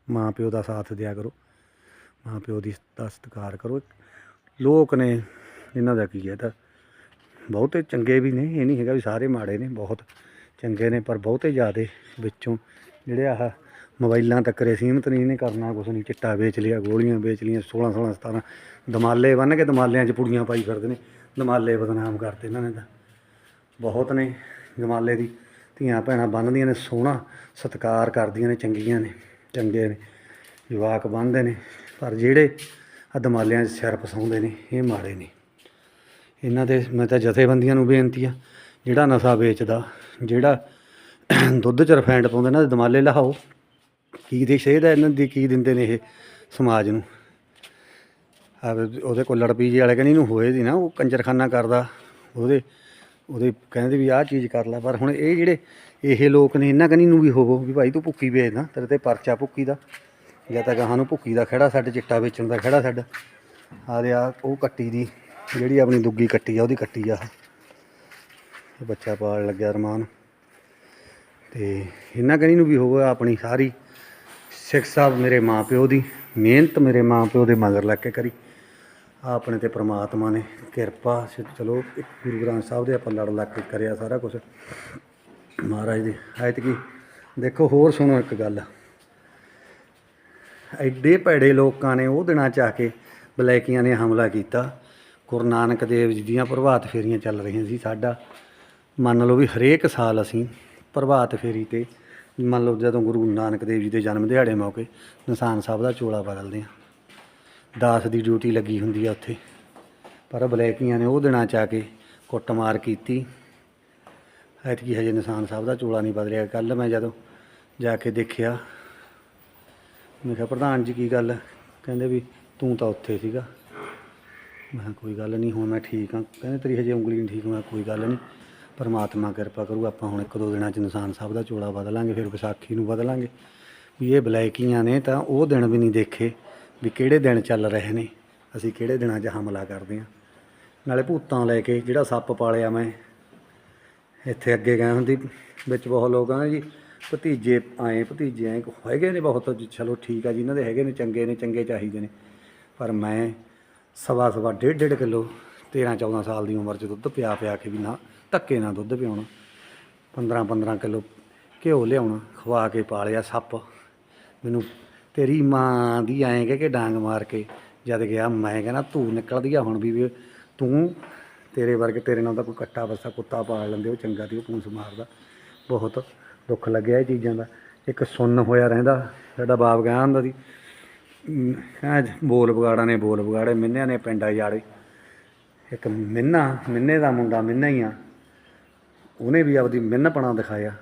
ਮਾਂ ਪਿਓ ਦਾ ਸਾਥ ਦਿਆ ਕਰੋ। ਮਾਂ ਪਿਓ ਦੀ ਦਾ ਸਤਿਕਾਰ ਕਰੋ। ਲੋਕ ਨੇ, ਇਹਨਾਂ ਦਾ ਕੀ ਹੈ ਤਾਂ ਬਹੁਤੇ ਚੰਗੇ ਵੀ ਨੇ, ਇਹ ਨਹੀਂ ਹੈਗਾ ਵੀ ਸਾਰੇ ਮਾੜੇ ਨੇ, ਬਹੁਤ। ਚੰਗੇ ਨੇ ਪਰ ਬਹੁਤੇ ਜ਼ਿਆਦੇ ਵਿੱਚੋਂ ਜਿਹੜੇ ਆਹ ਮੋਬਾਈਲਾਂ ਤੱਕ ਰੇ ਸੀਮਤ ਨਹੀਂ ਇਹਨੇ ਕਰਨਾ, ਕੁਛ ਨਹੀਂ। ਚਿੱਟਾ ਵੇਚ ਲਿਆ, ਗੋਲੀਆਂ ਵੇਚ ਲੀਆਂ 16 16 17 ਦਮਾਲੇ ਬੰਨ ਕੇ ਦਮਾਲਿਆਂ 'ਚ ਪੁੜੀਆਂ ਪਾਈ ਫਿਰਦੇ ਨੇ। ਦਮਾਲੇ ਬਦਨਾਮ ਕਰਦੇ ਇਹਨਾਂ ਨੇ ਤਾਂ। ਬਹੁਤ ਨੇ ਦਮਾਲੇ ਦੀ। ਧੀਆਂ ਭੈਣਾਂ ਬੰਨ੍ਹਦੀਆਂ ਨੇ, ਸੋਹਣਾ ਸਤਿਕਾਰ ਕਰਦੀਆਂ ਨੇ, ਚੰਗੀਆਂ ਨੇ, ਚੰਗੇ ਨੇ। ਜਵਾਕ ਬੰਨ੍ਹਦੇ ਨੇ, ਪਰ ਜਿਹੜੇ ਆ ਦਮਾਲਿਆਂ 'ਚ ਸਿਰ ਫਸਾਉਂਦੇ ਨੇ, ਇਹ ਮਾੜੇ ਨੇ। ਇਹਨਾਂ ਦੇ, ਮੈਂ ਤਾਂ ਜਥੇਬੰਦੀਆਂ ਨੂੰ ਬੇਨਤੀ ਆ ਜਿਹੜਾ ਨਸ਼ਾ ਵੇਚਦਾ, ਜਿਹੜਾ ਦੁੱਧ 'ਚ ਰਿਫਾਈਂਡ ਪਾਉਂਦੇ ਨਾ ਦਮਾਲੇ ਲਹਾਓ ਕੀ ਦੀ ਸੇਧ ਹੈ ਇਹਨਾਂ ਦੀ, ਕੀ ਦਿੰਦੇ ਨੇ ਇਹ ਸਮਾਜ ਨੂੰ? ਆ ਉਹਦੇ ਕੋਲ ਲੜ ਪੀਜੇ ਵਾਲੇ ਕਹਿੰਦੇ ਇਹਨੂੰ ਹੋਏ ਦੀ ਨਾ, ਉਹ ਕੰਜਰਖਾਨਾ ਕਰਦਾ। ਉਹਦੇ ਉਹਦੇ ਕਹਿੰਦੇ ਵੀ ਆਹ ਚੀਜ਼ ਕਰ ਲੈ, ਪਰ ਹੁਣ ਇਹ ਜਿਹੜੇ ਇਹ ਲੋਕ ਨੇ, ਇਹਨਾਂ ਕਨੀ ਨੂੰ ਵੀ ਹੋਵੋ ਵੀ ਭਾਈ ਤੂੰ ਭੁੱਕੀ ਵੇਚਦਾ ਤੇਰੇ ਤੇ ਪਰਚਾ ਭੁੱਕੀ ਦਾ। ਜਾਂ ਤਾਂ ਗਾਹਾਂ ਨੂੰ ਭੁੱਕੀ ਦਾ ਖੜਾ ਛੱਡ, ਚਿੱਟਾ ਵੇਚਣ ਦਾ ਖੜਾ ਛੱਡ। ਆ ਦੇ ਆ ਉਹ ਕੱਟੀ ਦੀ, ਜਿਹੜੀ ਆਪਣੀ ਦੁੱਗੀ ਕੱਟੀ ਆ, ਉਹਦੀ ਕੱਟੀ ਆ ਬੱਚਾ ਪਾਲ ਲੱਗਿਆ ਅਰਮਾਨ। ਤੇ ਇਹਨਾਂ ਕਨੀ ਨੂੰ ਵੀ ਹੋਵੇ ਆਪਣੀ ਸਾਰੀ ਸਿੱਖ ਸਾਹਿਬ ਮੇਰੇ ਮਾਪਿਓ ਦੀ, ਮਿਹਨਤ ਮੇਰੇ ਮਾਪਿਓ ਦੇ ਮਗਰ ਲੱਗ ਕੇ ਕਰੀ। ਆਪਣੇ ਤੇ ਪ੍ਰਮਾਤਮਾ ਨੇ ਕਿਰਪਾ ਸ- ਚਲੋ, ਇੱਕ ਗੁਰੂ ਗ੍ਰੰਥ ਸਾਹਿਬ ਦੇ ਆਪਾਂ ਲੜ ਲੱਗ ਕੇ ਕਰਿਆ ਸਾਰਾ ਕੁਝ ਮਹਾਰਾਜ ਦੀ ਐਤਕੀ ਦੇਖੋ ਹੋਰ ਸੁਣੋ ਇੱਕ ਗੱਲ। ਐਡੇ ਭੈੜੇ ਲੋਕਾਂ ਨੇ ਉਹ ਦਿਨਾਂ ਚ ਆ ਕੇ ਬਲੈਕੀਆਂ ਨੇ ਹਮਲਾ ਕੀਤਾ। ਗੁਰੂ ਨਾਨਕ ਦੇਵ ਜੀ ਦੀਆਂ ਪ੍ਰਭਾਤ ਫੇਰੀਆਂ ਚੱਲ ਰਹੀਆਂ ਸੀ ਸਾਡਾ। ਮੰਨ ਲਓ ਵੀ ਹਰੇਕ ਸਾਲ ਅਸੀਂ ਪ੍ਰਭਾਤ ਫੇਰੀ ਤੇ ਮੰਨ ਲਓ ਜਦੋਂ ਗੁਰੂ ਨਾਨਕ ਦੇਵ ਜੀ ਦੇ ਜਨਮ ਦਿਹਾੜੇ ਮੌਕੇ ਨਿਸ਼ਾਨ ਸਾਹਿਬ ਦਾ ਚੋਲਾ ਬਦਲਦੇ ਆ ਦਾਸ ਦੀ ਡਿਊਟੀ ਲੱਗੀ ਹੁੰਦੀ ਆ ਉੱਥੇ। ਪਰ ਬਲੈਕੀਆਂ ਨੇ ਉਹ ਦਿਨਾਂ ਚ ਆ ਕੇ ਕੁੱਟਮਾਰ ਕੀਤੀ। ਐਤਕੀ ਹਜੇ ਨਿਸ਼ਾਨ ਸਾਹਿਬ ਦਾ ਚੋਲਾ ਨਹੀਂ ਬਦਲਿਆ। ਕੱਲ ਮੈਂ ਜਦੋਂ ਜਾ ਕੇ ਦੇਖਿਆ, ਮੈਂ ਕਿਹਾ, ਪ੍ਰਧਾਨ ਜੀ, ਕੀ ਗੱਲ? ਕਹਿੰਦੇ ਵੀ, ਤੂੰ ਤਾਂ ਉੱਥੇ ਸੀਗਾ। ਮੈਂ ਕਿਹਾ, ਕੋਈ ਗੱਲ ਨਹੀਂ, ਹੁਣ ਮੈਂ ਠੀਕ ਹਾਂ। ਕਹਿੰਦੇ, ਤੇਰੀ ਹਜੇ ਉਂਗਲੀ ਨਹੀਂ ਠੀਕ। ਮੈਂ ਕਿਹਾ, ਕੋਈ ਗੱਲ ਨਹੀਂ। ਪਰਮਾਤਮਾ ਕਿਰਪਾ ਕਰੂ, ਆਪਾਂ ਹੁਣ ਇੱਕ ਦੋ ਦਿਨਾਂ ਚ ਨਿਸ਼ਾਨ ਸਾਹਿਬ ਦਾ ਚੋਲਾ ਬਦਲਾਂਗੇ ਫਿਰ ਵਿਸਾਖੀ ਨੂੰ ਬਦਲਾਂਗੇ ਵੀ ਇਹ ਬਲੈਕੀਆਂ ਨੇ ਤਾਂ ਉਹ ਦਿਨ ਵੀ ਨਹੀਂ ਦੇਖੇ ਵੀ ਕਿਹੜੇ ਦਿਨ ਚੱਲ ਰਹੇ ਨੇ, ਅਸੀਂ ਕਿਹੜੇ ਦਿਨਾਂ 'ਚ ਹਮਲਾ ਕਰਦੇ ਹਾਂ। ਨਾਲੇ ਭੂਤਾਂ ਲੈ ਕੇ ਜਿਹੜਾ ਸੱਪ ਪਾਲਿਆ ਮੈਂ, ਇੱਥੇ ਅੱਗੇ ਗਏ ਹੁੰਦੀ ਵਿੱਚ ਬਹੁਤ ਲੋਕ ਆ ਜੀ, ਭਤੀਜੇ ਆਏ ਭਤੀਜੇ ਆਏ ਹੈਗੇ ਨੇ ਬਹੁਤ, ਚਲੋ ਠੀਕ ਆ ਜੀ, ਇਹਨਾਂ ਦੇ ਹੈਗੇ ਨੇ, ਚੰਗੇ ਨੇ, ਚੰਗੇ ਚਾਹੀਦੇ ਨੇ। ਪਰ ਮੈਂ ਸਵਾ ਸਵਾ ਡੇਢ ਡੇਢ ਕਿਲੋ 13 14 ਸਾਲ ਦੀ ਉਮਰ 'ਚ ਦੁੱਧ ਪਿਆ ਪਿਆ ਕੇ ਵੀ ਨਾ ਧੱਕੇ ਨਾਲ ਦੁੱਧ ਪਿਆਉਣਾ। 15 15 ਕਿਲੋ ਘਿਓ ਲਿਆਉਣਾ, ਖਵਾ ਕੇ ਪਾਲਿਆ ਸੱਪ। ਮੈਨੂੰ ਤੇਰੀ ਮਾਂ ਦੀ ਐਂ ਕਹਿ ਕੇ ਡਾਂਗ ਮਾਰ ਕੇ ਜਦ ਗਿਆ, ਮੈਂ ਕਹਿੰਦਾ ਤੂੰ ਨਿਕਲਦੀ ਆ ਹੁਣ ਵੀ ਤੂੰ ਤੇਰੇ ਵਰਗੇ ਤੇਰੇ ਨਾਲ ਤਾਂ ਕੋਈ ਕੱਟਾ ਬੱਸਾ ਕੁੱਤਾ ਪਾਲ ਲੈਂਦੇ, ਉਹ ਚੰਗਾ ਦੀ ਉਹ ਪੂੰਸ ਮਾਰਦਾ। ਬਹੁਤ ਦੁੱਖ ਲੱਗਿਆ ਇਹ ਚੀਜ਼ਾਂ ਦਾ। ਇੱਕ ਸੁੰਨ ਹੋਇਆ ਰਹਿੰਦਾ, ਸਾਡਾ ਬਾਪ ਗਿਆ ਹੁੰਦਾ ਸੀ ਆ ਬੋਲ ਬਗਾੜਾ ਨੇ, ਬੋਲ ਬਗਾੜੇ ਮਿੰਨਿਆਂ ਨੇ ਪਿੰਡਾਂ ਜਾੜੇ। ਇੱਕ ਮਿੰਨਾ, ਮਿੰਨੇ ਦਾ ਮੁੰਡਾ, ਮਿੰਨਾ ਹੀ ਆ। ਉਹਨੇ ਵੀ ਆਪਦੀ ਮਿੰਨਪਣਾ ਦਿਖਾਇਆ।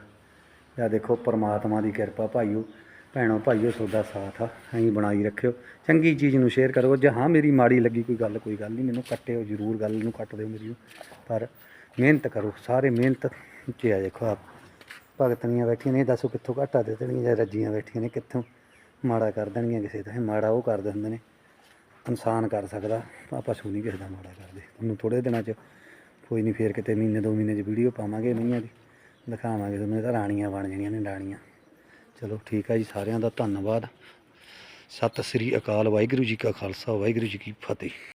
ਜਾਂ ਦੇਖੋ ਪਰਮਾਤਮਾ ਦੀ ਕਿਰਪਾ ਭਾਈਓ, ਭੈਣੋ ਭਾਈਓ, ਤੁਹਾਡਾ ਸਾਥ ਆ, ਐਂ ਬਣਾਈ ਰੱਖਿਓ। ਚੰਗੀ ਚੀਜ਼ ਨੂੰ ਸ਼ੇਅਰ ਕਰੋ। ਜੇ ਹਾਂ ਮੇਰੀ ਮਾੜੀ ਲੱਗੀ ਕੋਈ ਗੱਲ ਕੋਈ ਗੱਲ ਨਹੀਂ, ਮੈਨੂੰ ਕੱਟਿਓ, ਜ਼ਰੂਰ ਗੱਲ ਨੂੰ ਕੱਟ ਦਿਓ ਮੇਰੀ। ਪਰ ਮਿਹਨਤ ਕਰੋ, ਸਾਰੇ ਮਿਹਨਤ 'ਚ ਆ ਦੇਖੋ ਆਪ। ਭਗਤਨੀਆਂ ਬੈਠੀਆਂ ਨੇ ਦੱਸੋ ਕਿੱਥੋਂ ਘਾਟਾ ਦੇ ਦੇਣਗੀਆਂ, ਜਾਂ ਰੱਜੀਆਂ ਬੈਠੀਆਂ ਨੇ, ਕਿੱਥੋਂ ਮਾੜਾ ਕਰ ਦੇਣਗੀਆਂ ਕਿਸੇ ਦਾ। ਇਹ ਮਾੜਾ ਉਹ ਕਰਦੇ ਹੁੰਦੇ ਨੇ। ਇਨਸਾਨ ਕਰ ਸਕਦਾ, ਆਪਾਂ ਪਸ਼ੂ ਨਹੀਂ ਕਿਸੇ ਦਾ ਮਾੜਾ ਕਰਦੇ। ਤੁਹਾਨੂੰ ਥੋੜੇ ਦਿਨਾਂ 'ਚ ਕੋਈ ਨਹੀਂ, ਫੇਰ ਕਿਤੇ ਮਹੀਨੇ, ਦੋ ਮਹੀਨੇ 'ਚ ਵੀਡੀਓ ਪਾਵਾਂਗੇ ਮਈਆਂ ਦੀ, ਦਿਖਾਵਾਂਗੇ ਤੁਹਾਨੂੰ, ਇਹ ਤਾਂ ਰਾਣੀਆਂ ਬਣ ਜਾਣੀਆਂ ਨੇ ਰਾਣੀਆਂ। ਚਲੋ ਠੀਕ ਆ ਜੀ, ਸਾਰਿਆਂ ਦਾ ਧੰਨਵਾਦ। ਸਤਿ ਸ੍ਰੀ ਅਕਾਲ, ਵਾਹਿਗੁਰੂ ਜੀ ਕਾ ਖਾਲਸਾ, ਵਾਹਿਗੁਰੂ ਜੀ ਕੀ ਫਤਿਹ।